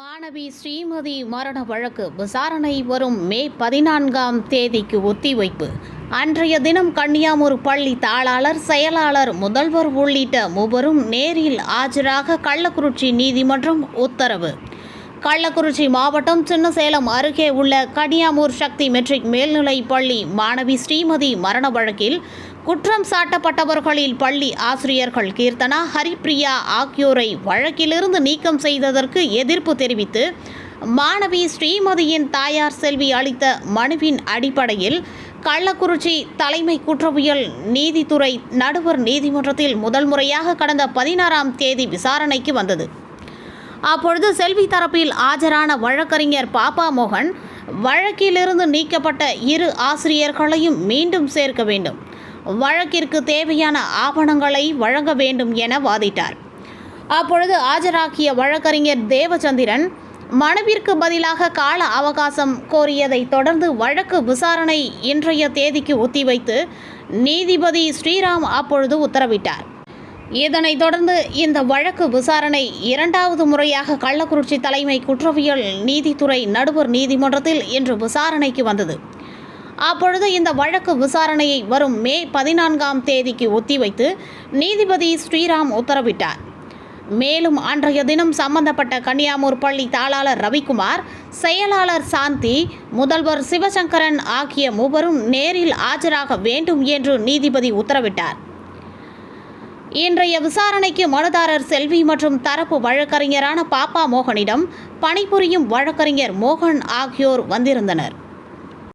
மாணவி ஸ்ரீமதி மரண வழக்கு விசாரணை வரும் மே பதினான்காம் தேதிக்கு ஒத்திவைப்பு. அன்றைய தினம் கன்னியாமூர் பள்ளி தாளாளர் செயலாளர் முதல்வர் உள்ளிட்ட மூவரும் நேரில் ஆஜராக கள்ளக்குறிச்சி நீதிமன்றம் உத்தரவு. கள்ளக்குறிச்சி மாவட்டம் சின்னசேலம் அருகே உள்ள கனியாமூர் சக்தி மெட்ரிக் மேல்நிலைப் பள்ளி மாணவி ஸ்ரீமதி மரண வழக்கில் குற்றம் சாட்டப்பட்டவர்களில் பள்ளி ஆசிரியர்கள் கீர்த்தனா ஹரிப்ரியா ஆகியோரை வழக்கிலிருந்து நீக்கம் செய்ததற்கு எதிர்ப்பு தெரிவித்து மாணவி ஸ்ரீமதியின் தாயார் செல்வி அளித்த மனுவின் அடிப்படையில் கள்ளக்குறிச்சி தலைமை குற்றவியல் நீதித்துறை நடுவர் நீதிமன்றத்தில் முதல் முறையாக கடந்த பதினாறாம் தேதி விசாரணைக்கு வந்தது. அப்பொழுது செல்வி தரப்பில் ஆஜரான வழக்கறிஞர் பாப்பா மோகன் வழக்கிலிருந்து நீக்கப்பட்ட இரு ஆசிரியர்களையும் மீண்டும் சேர்க்க வேண்டும். வழக்கிற்கு தேவையான ஆவணங்களை வழங்க வேண்டும் என வாதிட்டார். அப்பொழுது ஆஜராகிய வழக்கறிஞர் தேவச்சந்திரன் மனுவிற்கு பதிலாக கால அவகாசம் கோரியதைத் தொடர்ந்து வழக்கு விசாரணை இன்றைய தேதிக்கு ஒத்திவைத்து நீதிபதி ஸ்ரீராம் அப்பொழுது உத்தரவிட்டார். இதனைத் தொடர்ந்து இந்த வழக்கு விசாரணை இரண்டாவது முறையாக கள்ளக்குறிச்சி தலைமை குற்றவியல் நீதித்துறை நடுவர் நீதிமன்றத்தில் இன்று விசாரணைக்கு வந்தது. அப்பொழுது இந்த வழக்கு விசாரணையை வரும் மே பதினான்காம் தேதிக்கு ஒத்திவைத்து நீதிபதி ஸ்ரீராம் உத்தரவிட்டார். மேலும் அன்றைய தினம் சம்பந்தப்பட்ட கன்னியாமூர் பள்ளி தாளாளர் ரவிக்குமார் செயலாளர் சாந்தி முதல்வர் சிவசங்கரன் ஆகிய மூவரும் நேரில் ஆஜராக வேண்டும் என்று நீதிபதி உத்தரவிட்டார். இன்றைய விசாரணைக்கு மனுதாரர் செல்வி மற்றும் தரப்பு வழக்கறிஞரான பாப்பா மோகனிடம் பணிபுரியும் வழக்கறிஞர் மோகன் ஆகியோர் வந்திருந்தனர்.